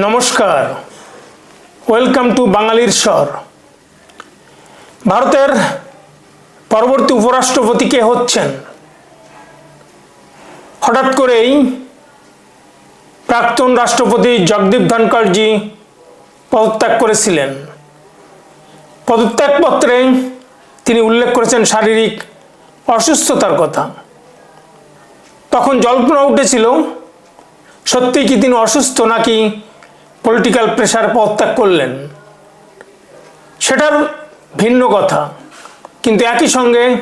নমস্কার। Welcome to বাঙালির স্বর। ভারতের পরবর্তী উপরাষ্ট্রপতি কে হচ্ছেন? হঠাৎ করেই প্রাক্তন রাষ্ট্রপতি জগদীপ ধনকরজি পদত্যাগ করেছিলেন। পদত্যাগপত্রে তিনি উল্লেখ করেছেন শারীরিক অসুস্থতার কথা। তখন জল্পনা উঠেছিল, সত্যিই কি তিনি অসুস্থ নাকি পলিটিক্যাল প্রেশার পদত্যাগ করলেন। সেটার ভিন্ন কথা। কিন্তু একই সঙ্গে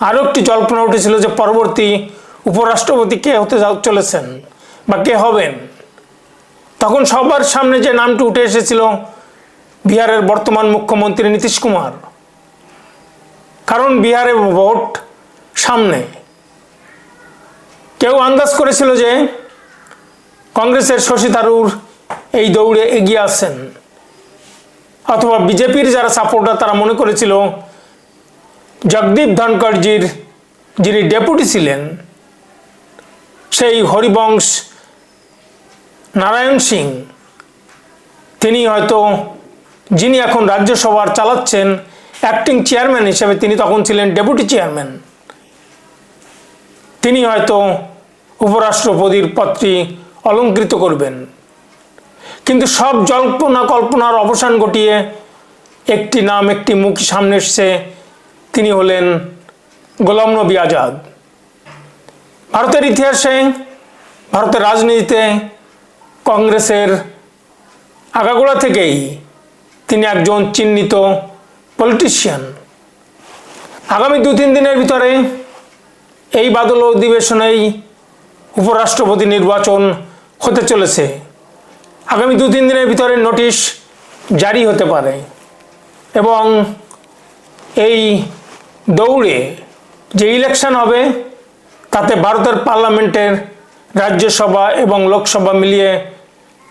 আরও একটি জল্পনা উঠেছিল যে পরবর্তী উপরাষ্ট্রপতি কে হতে চলেছেন বা কে হবেন। তখন সবার সামনে যে নামটি উঠে এসেছিল বিহারের বর্তমান মুখ্যমন্ত্রী নীতিশ কুমার। কারণ বিহারে ভোট সামনে। কেউ আন্দাজ করেছিল যে কংগ্রেসের শশী থারুর এই দৌড়ে এগিয়ে আসছেন। অথবা বিজেপির যারা সাপোর্টার তারা মনে করেছিল, জগদীপ ধনকরজির যিনি ডেপুটি ছিলেন, সেই হরিবংশ নারায়ণ সিং, তিনি হয়তো, যিনি এখন রাজ্যসভার চালাচ্ছেন অ্যাক্টিং চেয়ারম্যান হিসেবে তিনি তখন ছিলেন ডেপুটি চেয়ারম্যান তিনি হয়তো উপরাষ্ট্রপতির পদটি অলঙ্কৃত করবেন। কিন্তু সব জল্পনা কল্পনার অবসান ঘটিয়ে একটি নাম, একটি মুখ সামনে এসছে। তিনি হলেন গোলাম নবী আজাদ। ভারতের ইতিহাসে, ভারতের রাজনীতিতে, কংগ্রেসের আগাগোড়া থেকেই তিনি একজন চিহ্নিত পলিটিশিয়ান আগামী দু তিন দিনের ভিতরে এই বাদল অধিবেশনেই উপরাষ্ট্রপতি নির্বাচন হতে চলেছে। আগামী দু, তিন দিনের ভিতরে নোটিশ জারি হতে পারে। এবং এই দৌড়ে যে ইলেকশন হবে, তাতে ভারতের পার্লামেন্টের রাজ্যসভা এবং লোকসভা মিলিয়ে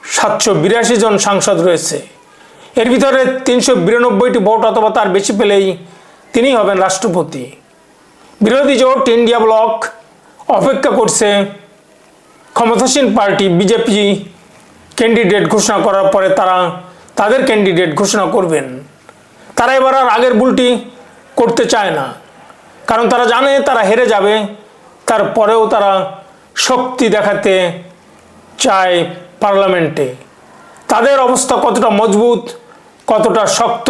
সাতশো বিরাশি জন সাংসদ রয়েছে। এর ভিতরে তিনশো বিরানব্বইটি ভোট অথবা তার বেশি পেলেই তিনিই হবেন রাষ্ট্রপতি। বিরোধী জোট ইন্ডিয়া ব্লক অপেক্ষা করছে ক্ষমতাসীন পার্টি বিজেপি ক্যান্ডিডেট ঘোষণা করার পরে তারা, তাদের ক্যান্ডিডেট ঘোষণা করবেন। তারা এবার আর আগের ভুলটি করতে চায় না। কারণ তারা জানে তারা হেরে যাবে, তারপরেও তারা শক্তি দেখাতে চায় পার্লামেন্টে। তাদের অবস্থা কতটা মজবুত, কতটা শক্ত,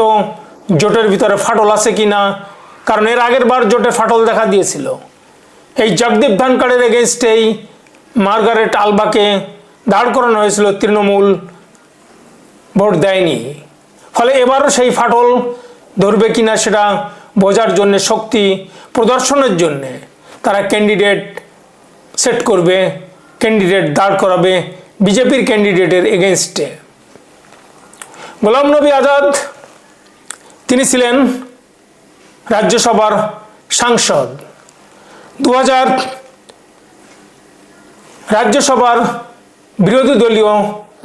জোটের ভিতরে ফাটল আছে কি না কারণ এর আগের বার জোটে ফাটল দেখা দিয়েছিল। এই জগদীপ ধনকড়ের এগেনস্টেই মার্গারেট আলবাকে দাঁড় করানো হয়েছিল, তৃণমূল ভোট দেয়নি। ফলে এবারও সেই ফাটল ধরবে কিনা সেটা বোঝার জন্য, শক্তি প্রদর্শনের জন্যে তারা ক্যান্ডিডেট সেট করবে ক্যান্ডিডেট দাঁড় করাবে বিজেপির ক্যান্ডিডেটের এগেনস্টে গোলাম নবী আজাদ, তিনি ছিলেন রাজ্যসভার সাংসদ। দু হাজার রাজ্যসভার বিরোধী দলীয়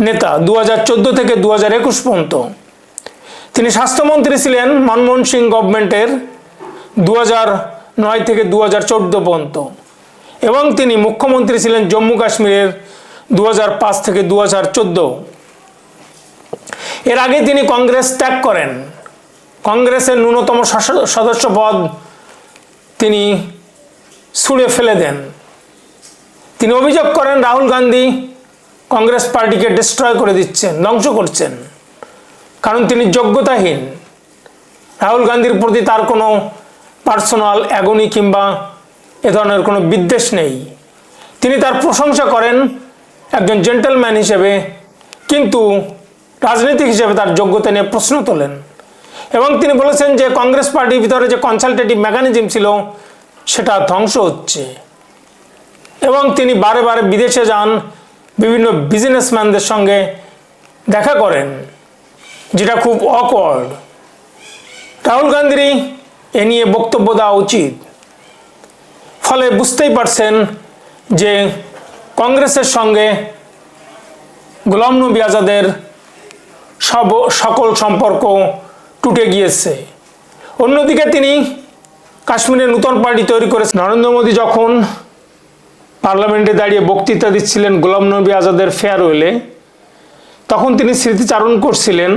নেতা দু হাজার চোদ্দ থেকে দু একুশ পর্যন্ত। তিনি স্বাস্থ্যমন্ত্রী ছিলেন মনমোহন সিং গভর্নমেন্টের দু নয় থেকে দু হাজার চোদ্দ পর্যন্ত। এবং তিনি মুখ্যমন্ত্রী ছিলেন জম্মু কাশ্মীরের দু হাজার পাঁচ থেকে দু হাজার চোদ্দ। এর আগে তিনি কংগ্রেস ত্যাগ করেন। কংগ্রেসের ন্যূনতম সদস্য পদ তিনি ছুঁড়ে ফেলে দেন। তিনি অভিযোগ করেন রাহুল গান্ধী কংগ্রেস পার্টিকে ডিস্ট্রয় করে দিচ্ছেন, ধ্বংস করছেন। কারণ তিনি যোগ্যতাহীন। রাহুল গান্ধীর প্রতি তার কোনো পার্সোনাল অ্যাগনি কিংবা এ ধরনের কোনো বিদ্বেষ নেই। তিনি তার প্রশংসা করেন একজন জেন্টেলম্যান হিসেবে, কিন্তু রাজনীতিক হিসেবে তার যোগ্যতা নিয়ে প্রশ্ন তোলেন। এবং তিনি বলেছেন যে কংগ্রেস পার্টির ভিতরে যে কনসালটেটিভ মেকানিজম ছিল, সেটা ধ্বংস হচ্ছে। এবং তিনি বারে বারে বিদেশে যান বিভিন্ন বিজনেসম্যানদের সঙ্গে দেখা করেন, যেটা খুব অকওয়ার্ড রাহুল গান্ধীরই এ নিয়ে বক্তব্য দেওয়া উচিত। ফলে বুঝতেই পারছেন যে কংগ্রেসের সঙ্গে গোলাম নবী আজাদের সব সকল সম্পর্ক টুটে গিয়েছে। অন্যদিকে তিনি কাশ্মীরে নূতন পার্টি তৈরি করেছেন। নরেন্দ্র মোদী যখন পার্লামেন্টে দাঁড়িয়ে বক্তৃতা দিচ্ছিলেন গোলাম নবী আজাদের ফেয়ারওয়েলে। তখন তিনি স্মৃতিচারণ করছিলেন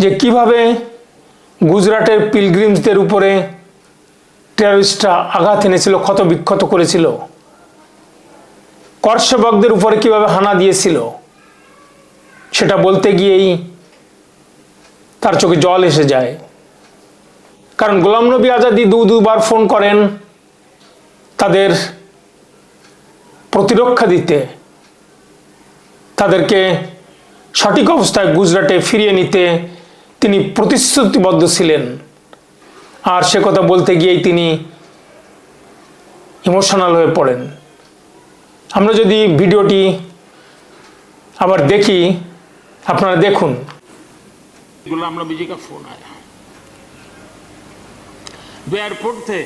যে কীভাবে গুজরাটের পিলগ্রিমসদের উপরে টেররিস্টরা আঘাত এনেছিল ক্ষত বিক্ষত করেছিল। করসেবকদের উপরে কীভাবে হানা দিয়েছিল, সেটা বলতে গিয়েই তার চোখে জল এসে যায়। কারণ গোলাম নবী আজাদি দু দুবার ফোন করেন তাদের প্রতিরক্ষা দিতে তাদেরকে সঠিক অবস্থায় গুজরাটে ফিরিয়ে নিতে তিনি প্রতিশ্রুতিবদ্ধ ছিলেন আর সে কথা বলতে গিয়েই তিনি ইমোশনাল হয়ে পড়েন আমরা যদি ভিডিওটি আবার দেখি আপনারা দেখুন गुलाम नबी जी का फोन आया जो एयरपोर्ट थे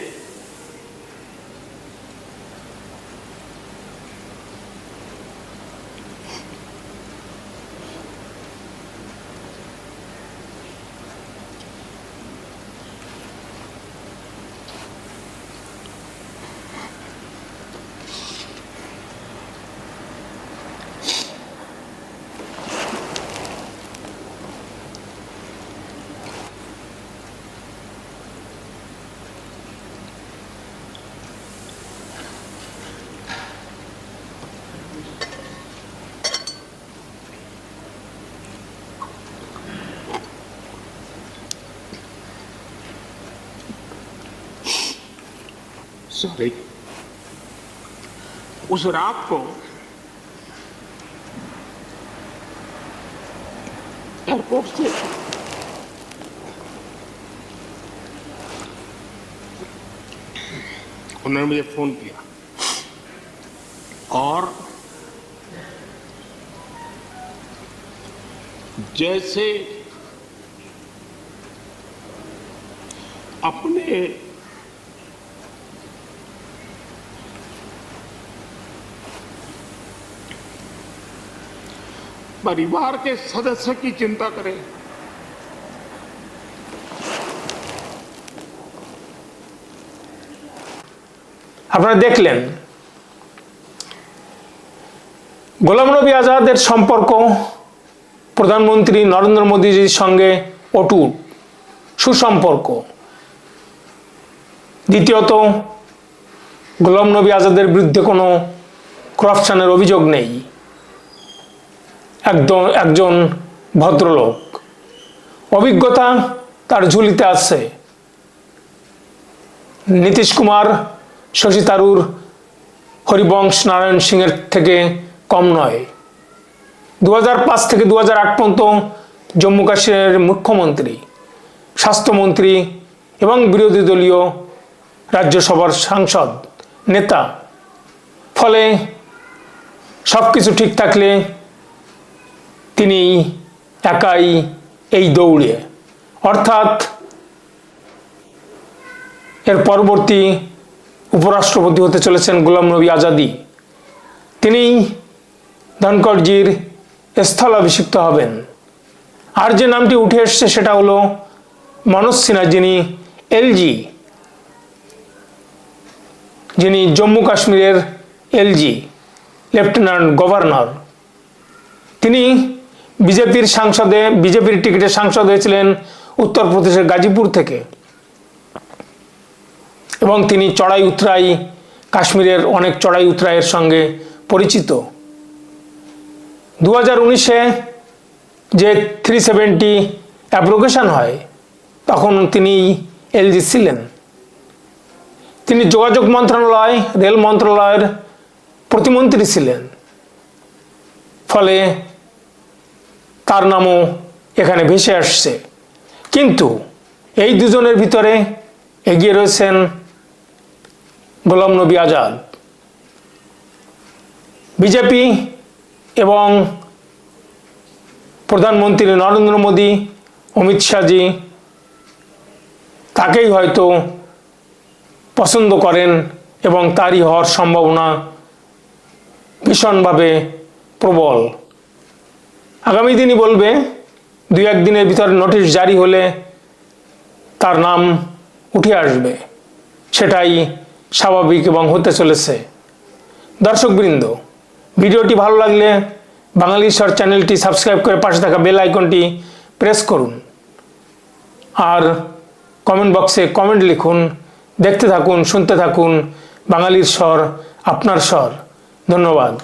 सॉरी उस रात को एयरपोर्ट से उन्होंने मुझे फ़ोन किया। और जैसे अपने परिवार के सदस्य की चिंता करें আপনারা দেখলেন গোলাম নবী আজাদের সম্পর্ক প্রধানমন্ত্রী নরেন্দ্র মোদীজির সঙ্গে অটুট সুসম্পর্ক দ্বিতীয়ত গোলাম নবী আজাদের বিরুদ্ধে কোনো করাপশনের অভিযোগ নেই একদম একজন ভদ্রলোক। অভিজ্ঞতা তার ঝুলিতে আছে। নীতিশ কুমার, শশী তারুর, হরিবংশ নারায়ণ সিংয়ের থেকে কম নয়। দু থেকে দু পর্যন্ত জম্মু কাশ্মীরের মুখ্যমন্ত্রী, স্বাস্থ্যমন্ত্রী এবং বিরোধী দলীয় রাজ্যসভার সাংসদ, নেতা। ফলে সব কিছু ঠিক থাকলে তিনি একাই এই দৌড়ে। অর্থাৎ এর পরবর্তী উপরাষ্ট্রপতি হতে চলেছেন গোলাম নবী আজাদি। তিনি ধনকরজির স্থলাভিষিক্ত হবেন। আর যে নামটি উঠে এসছে সেটা হলো মনোজ সিনহা, যিনি এলজি, যিনি জম্মু কাশ্মীরের এলজি, লেফটেন্যান্ট গভর্নর। তিনি বিজেপির সাংসদে, বিজেপির টিকিটে সাংসদ হয়েছিলেন উত্তরপ্রদেশের গাজীপুর থেকে। এবং তিনি চড়াই উতরাই, কাশ্মীরের অনেক চড়াই উতরাইয়ের সঙ্গে পরিচিত। দু হাজার উনিশে যে থ্রি সেভেন্টি অ্যাপ্লিকেশন হয়, তখন তিনি এলজি ছিলেন। তিনি যোগাযোগ মন্ত্রণালয়, রেল মন্ত্রণালয়ের প্রতিমন্ত্রী ছিলেন। ফলে তার নামও এখানে ভেসে আসছে। কিন্তু এই দুজনের ভিতরে এগিয়ে রয়েছেন গোলাম নবী আজাদ। বিজেপি এবং প্রধানমন্ত্রী নরেন্দ্র মোদী, অমিত শাহজি তাকেই হয়তো পছন্দ করেন এবং তারই হওয়ার সম্ভাবনা ভীষণভাবে প্রবল। আগামী দিনই বলবে, দুই একদিনের ভিতরে নোটিশ জারি হলে তার নাম উঠে আসবে। সেটাই স্বাভাবিক এবং হতে চলেছে। দর্শকবৃন্দ, ভিডিওটি ভালো লাগলে বাঙালি স্বর চ্যানেলটি সাবস্ক্রাইব করে পাশে থাকা বেল আইকনটি প্রেস করুন। আর কমেন্ট বক্সে কমেন্ট লিখুন, দেখতে থাকুন, শুনতে থাকুন বাঙালির স্বর আপনার স্বর। ধন্যবাদ।